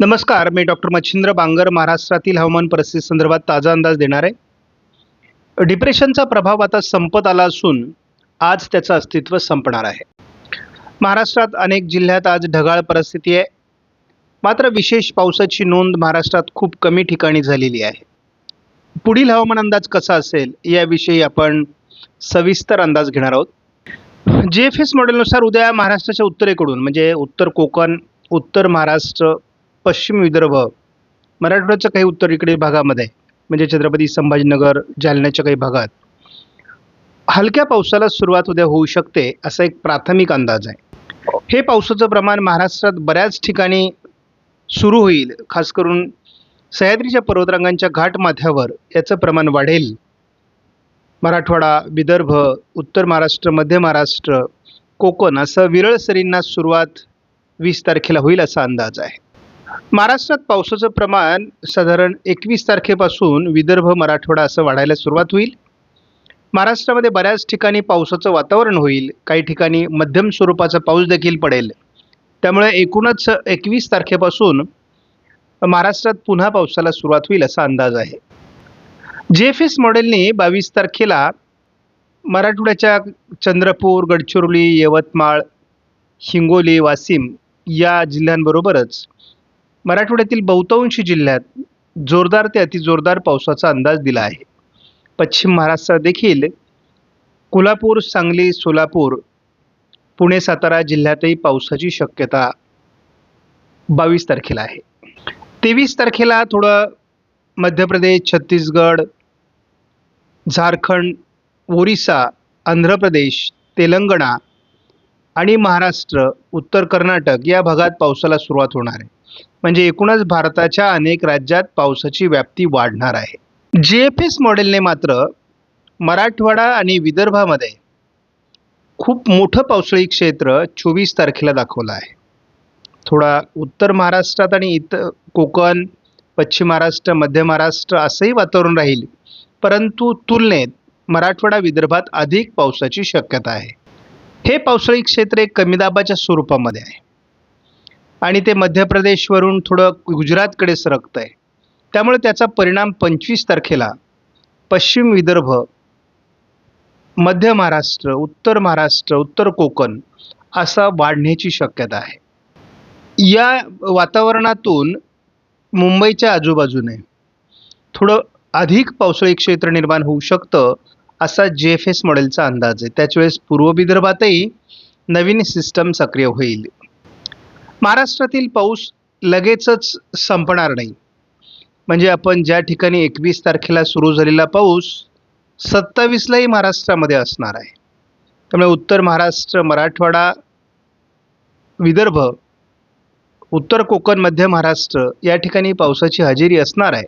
नमस्कार मी डॉक्टर मच्छिंद्र बांगर महाराष्ट्रातील हवामान परिस्थिती संदर्भात ताजा अंदाज देणार आहे. डिप्रेशनचा प्रभाव आता संपत आला असून आज त्याचं अस्तित्व संपणार आहे. महाराष्ट्रात अनेक जिल्ह्यात आज ढगाळ परिस्थिती आहे. मात्र विशेष पावसाची नोंद महाराष्ट्रात खूप कमी ठिकाणी झालेली आहे. पुढील हवामान अंदाज कसा असेल याविषयी आपण सविस्तर अंदाज घेणार आहोत. जे एफ एस मॉडेलनुसार उद्या महाराष्ट्राच्या उत्तरेकडून म्हणजे उत्तर कोकण उत्तर महाराष्ट्र पश्चिम विदर्भ मराठवाड्याच्या काही उत्तरेकडील भागामध्ये म्हणजे छत्रपती संभाजीनगर जालन्याच्या काही भागात हलक्या पावसाला सुरुवात उद्या होऊ शकते असा एक प्राथमिक अंदाज आहे. हे पावसाचं प्रमाण महाराष्ट्रात बऱ्याच ठिकाणी सुरू होईल खास करून सह्याद्रीच्या पर्वतरांगांच्या घाटमाथ्यावर याचं प्रमाण वाढेल. मराठवाडा विदर्भ उत्तर महाराष्ट्र मध्य महाराष्ट्र कोकण असं विरळ सरींना सुरुवात वीस तारखेला होईल असा अंदाज आहे. महाराष्ट्रात पावसाचं प्रमाण साधारण एकवीस तारखेपासून विदर्भ मराठवाडा असं वाढायला सुरुवात होईल. महाराष्ट्रामध्ये बऱ्याच ठिकाणी पावसाचं वातावरण होईल. काही ठिकाणी मध्यम स्वरूपाचा पाऊस देखील पडेल. त्यामुळे एकूणच एकवीस तारखेपासून महाराष्ट्रात पुन्हा पावसाला सुरुवात होईल असा अंदाज आहे. जे एफ एस मॉडेलने बावीस तारखेला मराठवाड्याच्या चंद्रपूर गडचिरोली यवतमाळ हिंगोली वाशिम या जिल्ह्यांबरोबरच मराठवाड्यातील बहुतांशी जिल्ह्यात जोरदार ते अतिजोरदार पावसाचा अंदाज दिला आहे. पश्चिम महाराष्ट्रात देखील कोल्हापूर सांगली सोलापूर पुणे सातारा जिल्ह्यातही पावसाची शक्यता बावीस तारखेला आहे. तेवीस तारखेला थोडं मध्य प्रदेश छत्तीसगड झारखंड ओरिसा आंध्र प्रदेश तेलंगणा आणि महाराष्ट्र उत्तर कर्नाटक या भागात पावसाला सुरुवात होणार आहे. म्हणजे एकूणच भारताच्या अनेक राज्यात पावसाची व्याप्ती वाढणार आहे. जे एफ एस मॉडेलने मात्र मराठवाडा आणि विदर्भामध्ये खूप मोठं पावसाळी क्षेत्र चोवीस तारखेला दाखवलं आहे. थोडा उत्तर महाराष्ट्रात आणि इतर कोकण पश्चिम महाराष्ट्र मध्य महाराष्ट्र असंही वातावरण राहील. परंतु तुलनेत मराठवाडा विदर्भात अधिक पावसाची शक्यता आहे. हे पावसाळी क्षेत्र एक कमी दाबाच्या स्वरूपामध्ये आहे. आणि ते मध्य प्रदेशवरून थोडं गुजरातकडे सरकतं आहे त्यामुळे त्याचा परिणाम पंचवीस तारखेला पश्चिम विदर्भ मध्य महाराष्ट्र उत्तर महाराष्ट्र उत्तर कोकण असा वाढण्याची शक्यता आहे. या वातावरणातून मुंबईच्या आजूबाजूने थोडं अधिक पावसाळी क्षेत्र निर्माण होऊ शकतं असा जे एफ एस मॉडेलचा अंदाज आहे. त्याचवेळेस पूर्व विदर्भातही नवीन सिस्टम सक्रिय होईल. महाराष्ट्रातील पाऊस लगेचच संपणार नाही. म्हणजे आपण ज्या ठिकाणी एकवीस तारखेला सुरू झालेला पाऊस सत्तावीसलाही महाराष्ट्रामध्ये असणार आहे. त्यामुळे उत्तर महाराष्ट्र मराठवाडा विदर्भ उत्तर कोकण मध्य महाराष्ट्र या ठिकाणी पावसाची हजेरी असणार आहे.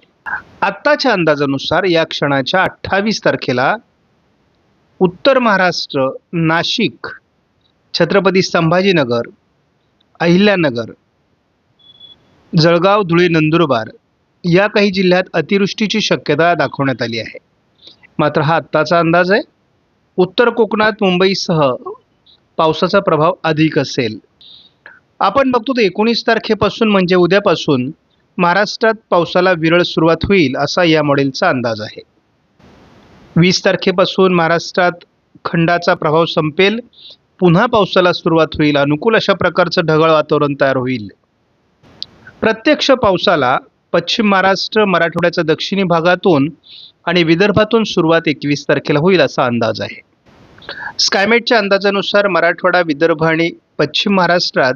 आत्ताच्या अंदाजानुसार या क्षणाच्या अठ्ठावीस तारखेला उत्तर महाराष्ट्र नाशिक छत्रपती संभाजीनगर अहिल्यानगर जळगाव धुळे नंदुरबार या काही जिल्ह्यात अतिवृष्टीची शक्यता दाखवण्यात आली आहे. मात्र हा आत्ताचा अंदाज आहे. उत्तर कोकणात मुंबईसह पावसाचा प्रभाव अधिक असेल. आपण बघतो तर एकोणीस तारखेपासून म्हणजे उद्यापासून महाराष्ट्रात पावसाला विरळ सुरुवात होईल असा या मॉडेलचा अंदाज आहे. वीस तारखेपासून महाराष्ट्रात खंडाचा प्रभाव संपेल. पुन्हा पावसाला सुरुवात होईल. अनुकूल अशा प्रकारचं ढगाळ वातावरण तयार होईल. प्रत्यक्ष पावसाला पश्चिम महाराष्ट्र मराठवाड्याच्या दक्षिणी भागातून आणि विदर्भातून सुरुवात एकवीस तारखेला होईल असा अंदाज आहे. स्कायमेटच्या अंदाजानुसार मराठवाडा विदर्भ आणि पश्चिम महाराष्ट्रात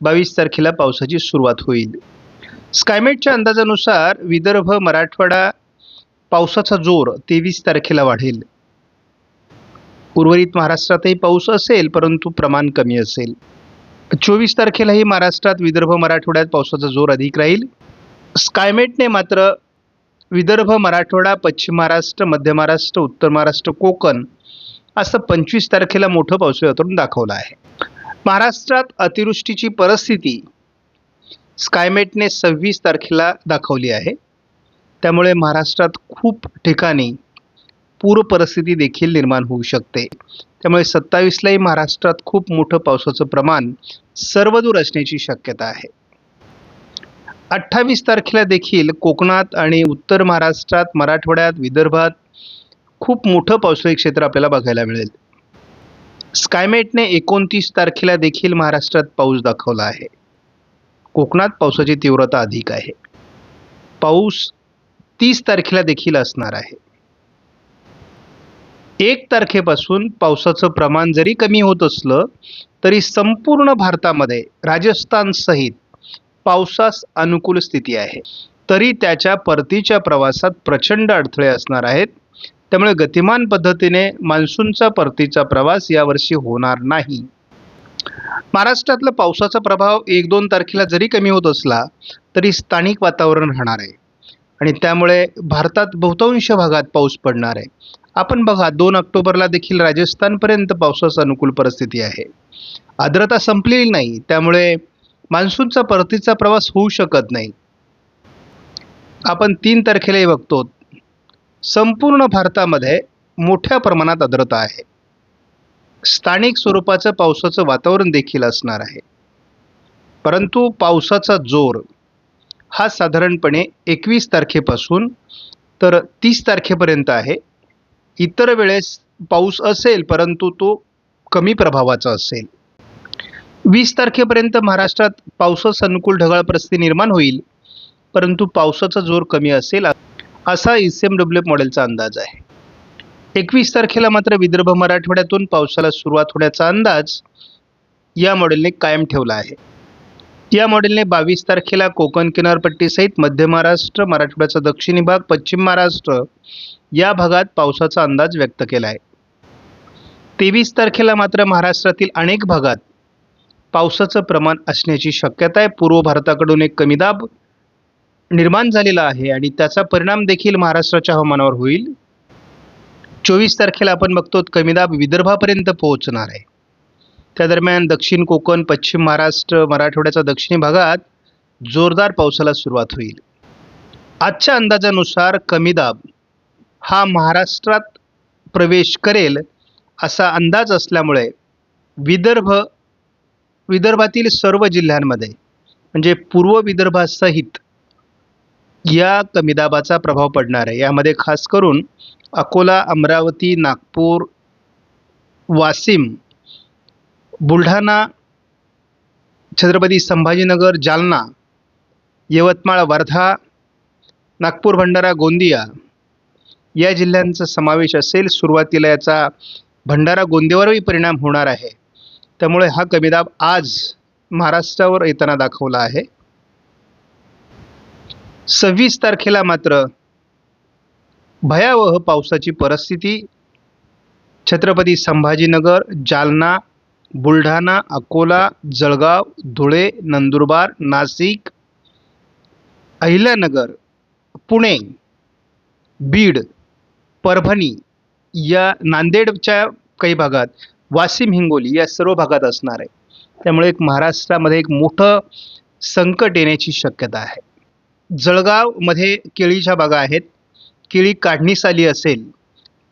बावीस तारखेला पावसाची सुरुवात होईल. स्कायमेटच्या अंदाजानुसार विदर्भ मराठवाडा पावसाचा जोर तेवीस तारखेला वाढेल. उर्वरित महाराष्ट्रातही पाऊस असेल परंतु प्रमाण कमी असेल. चोवीस तारखेलाही महाराष्ट्रात विदर्भ मराठवाड्यात पावसाचा जोर अधिक राहील. स्कायमेटने मात्र विदर्भ मराठवाडा पश्चिम महाराष्ट्र मध्य महाराष्ट्र उत्तर महाराष्ट्र कोकण असं पंचवीस तारखेला मोठं पावसाळी वातावरण दाखवलं आहे. महाराष्ट्रात अतिवृष्टीची परिस्थिती स्कायमेटने सव्वीस तारखेला दाखवली आहे. त्यामुळे महाराष्ट्रात खूप ठिकाणी पूर परिस्थिती देखील निर्माण होऊ शकते. त्यामुळे सत्तावीसलाही महाराष्ट्रात खूप मोठं पावसाचं प्रमाण सर्वदूर असण्याची शक्यता आहे. अठ्ठावीस तारखेला देखील कोकणात आणि उत्तर महाराष्ट्रात मराठवाड्यात विदर्भात खूप मोठं पावसाळी क्षेत्र आपल्याला बघायला मिळेल. स्कायमेटने एकोणतीस तारखेला देखील महाराष्ट्रात पाऊस दाखवला आहे. कोकणात पावसाची तीव्रता अधिक आहे. पाऊस तीस तारखेला देखील असणार आहे. एक तारखेपासून पावसाचं प्रमाण जरी कमी होत असलं तरी संपूर्ण भारतामध्ये राजस्थान सहित पावसास अनुकूल स्थिती आहे. तरी त्याच्या परतीच्या प्रवासात प्रचंड अडथळे असणार आहेत. त्यामुळे गतिमान पद्धतीने मान्सूनचा परतीचा प्रवास यावर्षी होणार नाही. महाराष्ट्रातला पावसाचा प्रभाव एक दोन तारखेला जरी कमी होत असला तरी स्थानिक वातावरण राहणार आहे. आणि त्यामुळे भारतात बहुतांश भागात पाऊस पडणार आहे. आपण बघा दोन ऑक्टोबरला देखील राजस्थानपर्यंत पावसाचा अनुकूल परिस्थिती आहे. आर्द्रता संपलेली नाही त्यामुळे मान्सूनचा परतीचा प्रवास होऊ शकत नाही. आपण तीन तारखेलाही बघतो संपूर्ण भारतामध्ये मोठ्या प्रमाणात आर्द्रता आहे. स्थानिक स्वरूपाचं पावसाचं वातावरण देखील असणार आहे. परंतु पावसाचा जोर हा साधारणपणे एकवीस तारखेपासून तर तीस तारखेपर्यंत आहे. इतर वेळेस पाऊस असेल परंतु तो कमी प्रभावाचा असेल. वीस तारखेपर्यंत महाराष्ट्रात पावसास अनुकूल ढगाळ परिस्थिती निर्माण होईल परंतु पावसाचा जोर कमी असेल असा E C M W F मॉडेलचा अंदाज आहे. एकवीस तारखेला मात्र विदर्भ मराठवाड्यातून पावसाला सुरुवात होण्याचा अंदाज या मॉडेलने कायम ठेवला आहे. या मॉडेलने बावीस तारखेला कोकण किनारपट्टीसहित मध्य महाराष्ट्र मराठवाड्याचा दक्षिणी भाग पश्चिम महाराष्ट्र या भागात पावसाचा अंदाज व्यक्त केला आहे तेवीस तारखेला मात्र महाराष्ट्रातील अनेक भागात पावसाचं प्रमाण असण्याची शक्यता आहे. पूर्व भारताकडून एक कमी दाब निर्माण झालेला आहे आणि त्याचा परिणाम देखील महाराष्ट्राच्या हवामानावर होईल. चोवीस तारखेला आपण बघतो कमी दाब विदर्भापर्यंत पोहोचणार आहे. त्या दरम्यान दक्षिण कोकण पश्चिम महाराष्ट्र मराठवाड्याच्या दक्षिणी भागात जोरदार पावसाला सुरुवात होईल. आजच्या अंदाजानुसार कमी दाब हा महाराष्ट्रात प्रवेश करेल असा अंदाज असल्यामुळे विदर्भ विदर्भातील सर्व जिल्ह्यांमध्ये म्हणजे पूर्व विदर्भासहित या कमीदाबाचा प्रभाव पडणार आहे. यामध्ये खास करून अकोला अमरावती नागपूर वाशिम बुलढाणा छत्रपती संभाजीनगर जालना यवतमाळ वर्धा नागपूर भंडारा गोंदिया या जिल्ह्यांचा समावेश असेल. सुरुवातीला याचा भंडारा गोंदियावरही परिणाम होणार आहे. त्यामुळे हा कमीदाब आज महाराष्ट्रावर येताना दाखवला आहे. सव्वीस तारखेला मात्र भयावह पावसाची परिस्थिती छत्रपती संभाजीनगर जालना बुलढाणा अकोला जळगाव धुळे नंदुरबार नाशिक अहिल्यानगर पुणे बीड परभणी या नांदेडच्या काही भागात वाशिम हिंगोली या सर्व भागात असणार आहे. त्यामुळे एक महाराष्ट्रामध्ये एक मोठं संकट येण्याची शक्यता आहे. जळगावमध्ये केळीच्या बागा आहेत केळी काढणीस आली असेल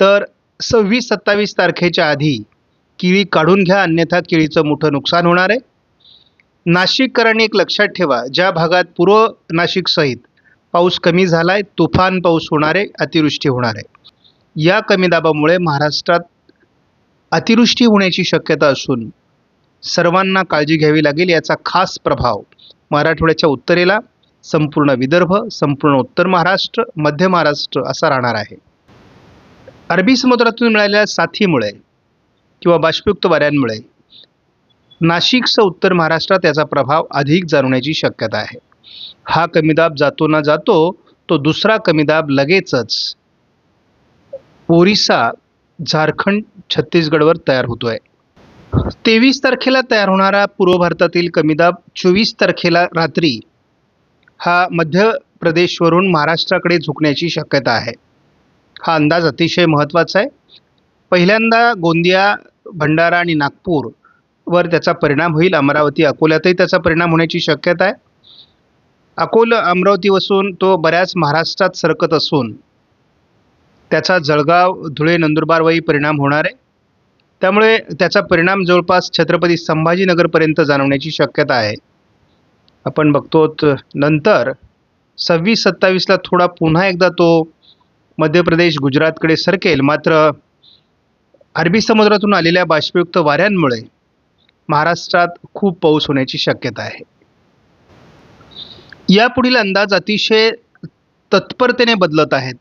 तर सव्वीस सत्तावीस तारखेच्या आधी किवी काढून घ्या अन्यथा केळीचं मोठं नुकसान होणार आहे. नाशिककरांनी एक लक्षात ठेवा ज्या भागात पूर्व नाशिकसहित पाऊस कमी झाला आहे तुफान पाऊस होणार आहे अतिवृष्टी होणार आहे. या कमी दाबामुळे महाराष्ट्रात अतिवृष्टी होण्याची शक्यता असून सर्वांना काळजी घ्यावी लागेल याचा खास प्रभाव मराठवाड्याच्या उत्तरेला संपूर्ण विदर्भ संपूर्ण उत्तर महाराष्ट्र मध्य महाराष्ट्र असा राहणार आहे. अरबी समुद्रातून मिळालेल्या साथीमुळे किंवा बाष्पयुक्त वाऱ्यांमुळे. नाशिकसह उत्तर महाराष्ट्रात याचा प्रभाव अधिक जाणवण्याची शक्यता आहे. हा कमीदाब जातो ना जातो तो दुसरा कमीदाब लगेचच ओरिसा झारखंड छत्तीसगडवर तयार होतो आहे तेवीस तारखेला तयार होणारा पूर्व भारतातील कमीदाब चोवीस तारखेला रात्री हा मध्य प्रदेशवरून महाराष्ट्राकडे झुकण्याची शक्यता आहे. हा अंदाज अतिशय महत्त्वाचा आहे. पहिल्यांदा गोंदिया भंडारा आणि नागपूर वर त्याचा परिणाम होईल. अमरावती अकोल्यातही त्याचा परिणाम होण्याची शक्यता आहे. अकोला अमरावतीपासून तो बऱ्याच महाराष्ट्रात सरकत असून त्याचा जळगाव धुळे नंदुरबारवरही परिणाम होणार आहे. त्यामुळे त्याचा परिणाम जवळपास छत्रपती संभाजीनगरपर्यंत जाणवण्याची शक्यता आहे. आपण बघतो नंतर सव्वीस सत्तावीसला थोडा पुन्हा एकदा तो मध्य प्रदेश गुजरातकडे सरकेल. मात्र अरबी समुद्रातून आलेल्या बाष्पयुक्त वाऱ्यांमुळे महाराष्ट्रात खूप पाऊस होण्याची शक्यता आहे. यापुढील अंदाज अतिशय तत्परतेने बदलत आहेत.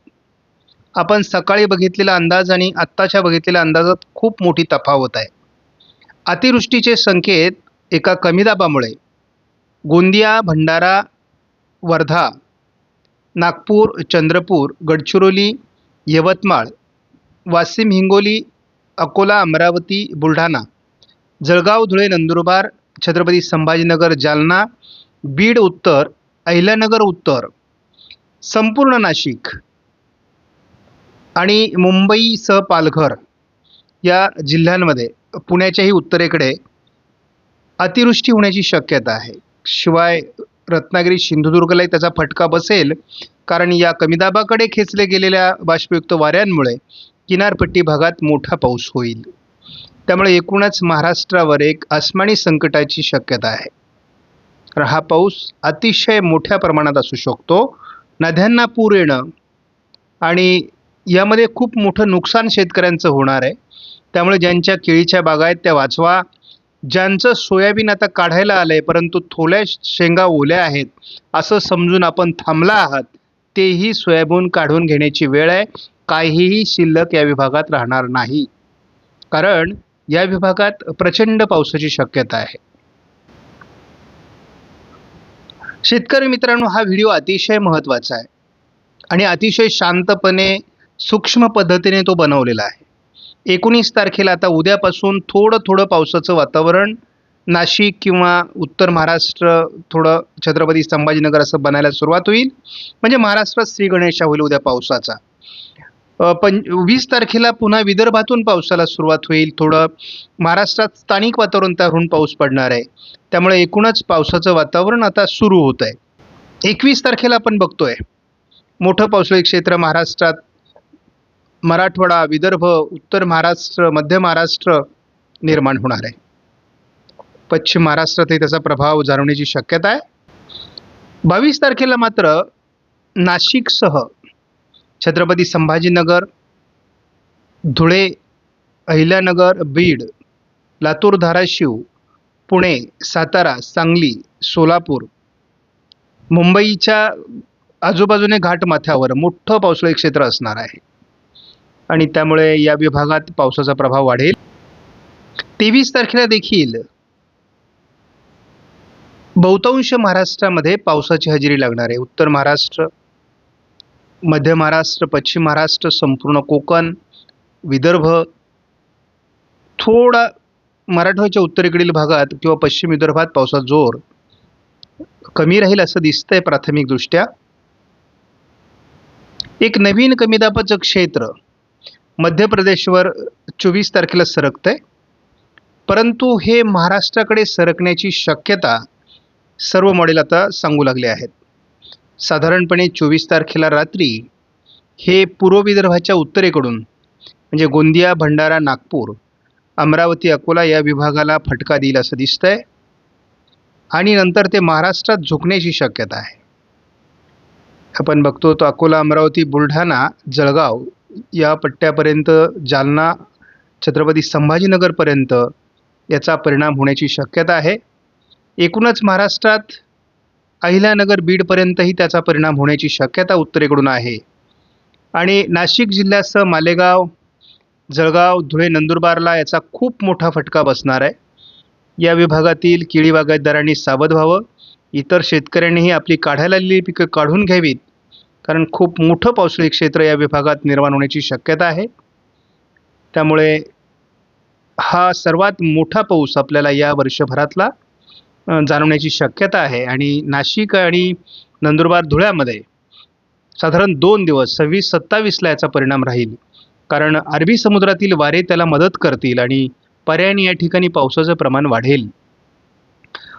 आपण सकाळी बघितलेला अंदाज आणि आत्ताच्या बघितलेल्या अंदाजात खूप मोठी तफावत आहे. अतिवृष्टीचे संकेत एका कमी दाबामुळे गोंदिया भंडारा वर्धा नागपूर चंद्रपूर गडचिरोली यवतमाळ वाशिम हिंगोली अकोला अमरावती बुलढाणा जळगाव धुळे नंदुरबार छत्रपती संभाजीनगर जालना बीड उत्तर अहिल्यानगर उत्तर संपूर्ण नाशिक आणि मुंबईसह पालघर या जिल्ह्यांमध्ये पुण्याच्याही उत्तरेकडे अतिवृष्टी होण्याची शक्यता आहे. शिवाय रत्नागिरी सिंधुदुर्गलाही त्याचा फटका बसेल कारण या कमीदाबाकडे खेचले गेलेल्या बाष्पयुक्त वाऱ्यांमुळे किनारपट्टी भागात मोठा पाऊस होईल. त्यामुळे एकूणच महाराष्ट्रावर एक आसमानी संकटाची शक्यता आहे. हा पाऊस अतिशय मोठ्या प्रमाणात असू शकतो. नद्यांना पूर येणं आणि यामध्ये खूप मोठं नुकसान शेतकऱ्यांचं होणार आहे. त्यामुळे ज्यांच्या केळीच्या बागा आहेत त्या वाचवा. ज्यांचं सोयाबीन आता काढायला आलं आहे परंतु थोड्या शेंगा ओल्या आहेत असं समजून आपण थांबला आहात. तेही सोयाबीन काढून घेण्याची वेळ आहे. काहीही शिल्लक या विभागात राहणार नाही. कारण या विभागात प्रचंड पावसाची शक्यता आहे. शेतकरी मित्रांनो हा व्हिडिओ अतिशय महत्त्वाचा आहे. आणि अतिशय शांतपणे सूक्ष्म पद्धतीने तो बनवलेला आहे. एकोणीस तारखेला आता उद्यापासून थोडं थोडं पावसाचं वातावरण नाशिक किंवा उत्तर महाराष्ट्र थोडं छत्रपती संभाजीनगर असं बनायला सुरुवात होईल. म्हणजे महाराष्ट्रात श्री गणेशा होईल उद्या पावसाचा. पं वीस तारखेला पुन्हा विदर्भातून पावसाला सुरुवात होईल. थोडं महाराष्ट्रात स्थानिक वातावरण तारून पाऊस पडणार आहे. त्यामुळे एकूणच पावसाचं वातावरण आता सुरू होत आहे. एकवीस तारखेला आपण बघतोय. मोठं पावसाळी क्षेत्र महाराष्ट्रात मराठवाडा विदर्भ उत्तर महाराष्ट्र मध्य महाराष्ट्र निर्माण होणार आहे. पश्चिम महाराष्ट्रातही त्याचा प्रभाव जाणवण्याची शक्यता आहे. बावीस तारखेला मात्र नाशिकसह छत्रपती संभाजीनगर धुळे अहिल्यानगर बीड लातूर धाराशिव पुणे सातारा सांगली सोलापूर मुंबईच्या आजूबाजूने घाटमाथ्यावर मोठं पावसाळी क्षेत्र असणार आहे. आणि त्यामुळे या विभागात पावसाचा प्रभाव वाढेल. तेवीस तारखेला देखील बहुतांश महाराष्ट्रामध्ये पावसाची हजेरी लागणार आहे. उत्तर महाराष्ट्र मध्य महाराष्ट्र पश्चिम महाराष्ट्र संपूर्ण कोकण विदर्भ थोडा मराठवाड्याच्या उत्तरेकडील भागात किंवा पश्चिम विदर्भात पावसाचा जोर कमी राहील असं दिसतंय प्राथमिकदृष्ट्या. एक नवीन कमी दाबाचं क्षेत्र मध्य प्रदेशवर चोवीस तारखेला सरकतंय. परंतु हे महाराष्ट्राकडे सरकण्याची शक्यता सर्व मॉडेल आता सांगू लागले आहेत. साधारणपणे चोवीस तारखेला रात्री हे पूर्व विदर्भाच्या उत्तरेकडून म्हणजे गोंदिया भंडारा नागपूर अमरावती अकोला या विभागाला फटका देईल असं दिसतं आहे आणि नंतर ते महाराष्ट्रात झुकण्याची शक्यता आहे. आपण बघतो तो अकोला अमरावती बुलढाणा जळगाव या पट्ट्यापर्यंत जालना छत्रपती संभाजीनगरपर्यंत याचा परिणाम होण्याची शक्यता आहे. एकूणच महाराष्ट्रात अहिल्यानगर बीडपर्यंतही त्याचा परिणाम होण्याची शक्यता उत्तरेकडून आहे. आणि नाशिक जिल्ह्यासह मालेगाव जळगाव धुळे नंदुरबारला याचा खूप मोठा फटका बसणार आहे. या विभागातील केळी बागायतदारांनी सावध व्हावं. इतर शेतकऱ्यांनीही आपली काढायला आलेली पिकं काढून घ्यावीत. कारण खूप मोठं पावसाळी क्षेत्र या विभागात निर्माण होण्याची शक्यता आहे. त्यामुळे हा सर्वात मोठा पाऊस आपल्याला या वर्षभरातला जाणवण्याची शक्यता आहे. आणि नाशिक आणि नंदुरबार धुळ्यामध्ये साधारण दोन दिवस सव्वीस सत्तावीसला याचा परिणाम राहील. कारण अरबी समुद्रातील वारे त्याला मदत करतील आणि पर्यायाने या ठिकाणी पावसाचं प्रमाण वाढेल.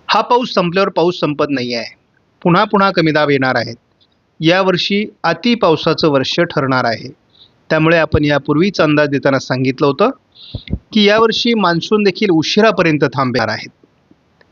हा पाऊस संपल्यावर पाऊस संपत नाही आहे पुन्हा पुन्हा कमी दाब येणार आहेत. यावर्षी अति पावसाचं वर्ष ठरणार आहे. त्यामुळे आपण यापूर्वीच अंदाज देताना सांगितलं होतं की यावर्षी मान्सून देखील उशिरापर्यंत थांबणार आहेत.